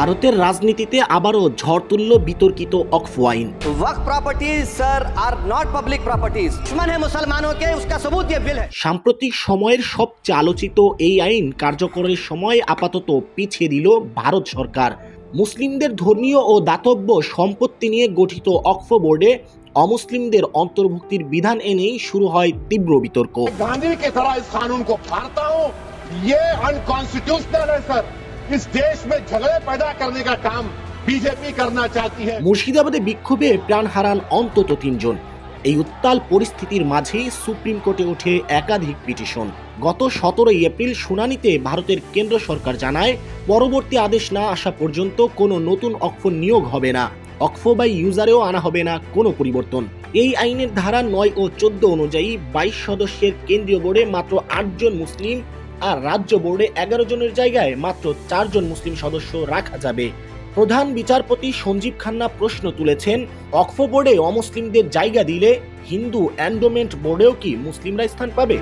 ভারতের রাজনীতিতে আবারও ঝড় তুলল বিতর্কিত অক্ফ আইন Waqf properties sir are not public properties दुश्मन है मुसलमानों के उसका सबूत ये बिल है সাম্প্রতিক সময়ের সবচেয়ে আলোচিত এই আইন কার্যকরের সময় আপাতত পিছিয়ে দিল ভারত সরকার মুসলিমদের ধর্মীয় ও দাতব্য সম্পত্তি নিয়ে গঠিত অক্ফ বোর্ডে অমুসলিমদের অন্তর্ভুক্তির বিধান এনেই শুরু হয় তীব্র বিতর্ক गांधी की तरह इस कानून को फाड़ता हूं ये अनकॉन्स्टिट्यूशनल है सर इस देश में झगड़े पैदा करने का काम बीजेपी करना चाहती है মুর্শিদাবাদে বিক্ষোভে প্রাণ হারান অন্তত তিনজন এই উত্তাল পরিস্থিতির মাঝেই সুপ্রিম কোর্টে ওঠে একাধিক পিটিশন গত সতেরোই এপ্রিল শুনানিতে ভারতের কেন্দ্র সরকার জানায় পরবর্তী আদেশ না আসা পর্যন্ত কোনো নতুন অক্ষ নিয়োগ হবে না অক্ষ বা ইউজারেও আনা হবে না কোনো পরিবর্তন এই আইনের ধারা নয় ও চোদ্দ অনুযায়ী বাইশ সদস্যের কেন্দ্রীয় বোর্ডে মাত্র আটজন মুসলিম আর রাজ্য বোর্ডে এগারো জনের জায়গায় মাত্র চারজন মুসলিম সদস্য রাখা যাবে। প্রধান বিচারপতি সঞ্জীব খান্না প্রশ্ন তুলেছেন অক্ফ বোর্ডে অমুসলিমদের জায়গা দিলে হিন্দু অ্যান্ডোমেন্ট বোর্ডেও কি মুসলিমরা স্থান পাবে?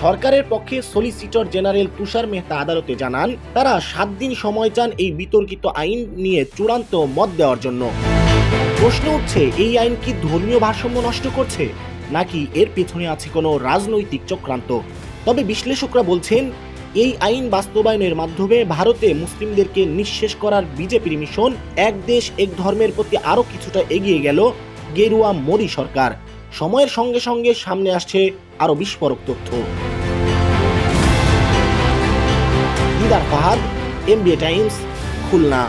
সরকারের পক্ষে সলিসিটর জেনারেল তুষার মেহতা আদালতে জানান, তারা সাত দিন সময় চান এই বিতর্কিত আইন নিয়ে চূড়ান্ত মত দেওয়ার জন্য। প্রশ্ন উঠছে, এই আইন কি ধর্মীয় ভারসাম্য নষ্ট করছে? নাকি এর পেছনে আছে কোনো রাজনৈতিক চক্রান্ত? তবে বিশ্লেষকরা বলছেন, এই আইন বাস্তবায়নের মাধ্যমে ভারতে মুসলিমদেরকে নিঃশেষ করার বিজেপির মিশন এক দেশ, এক ধর্মের প্রতি আরও কিছুটা এগিয়ে গেল, গেরুয়া মোদী সরকার। সময়ের সঙ্গে সঙ্গে সামনে আসছে আরও বিস্ফোরক তথ্য। Didar Fahad, MBA Times, Khulna.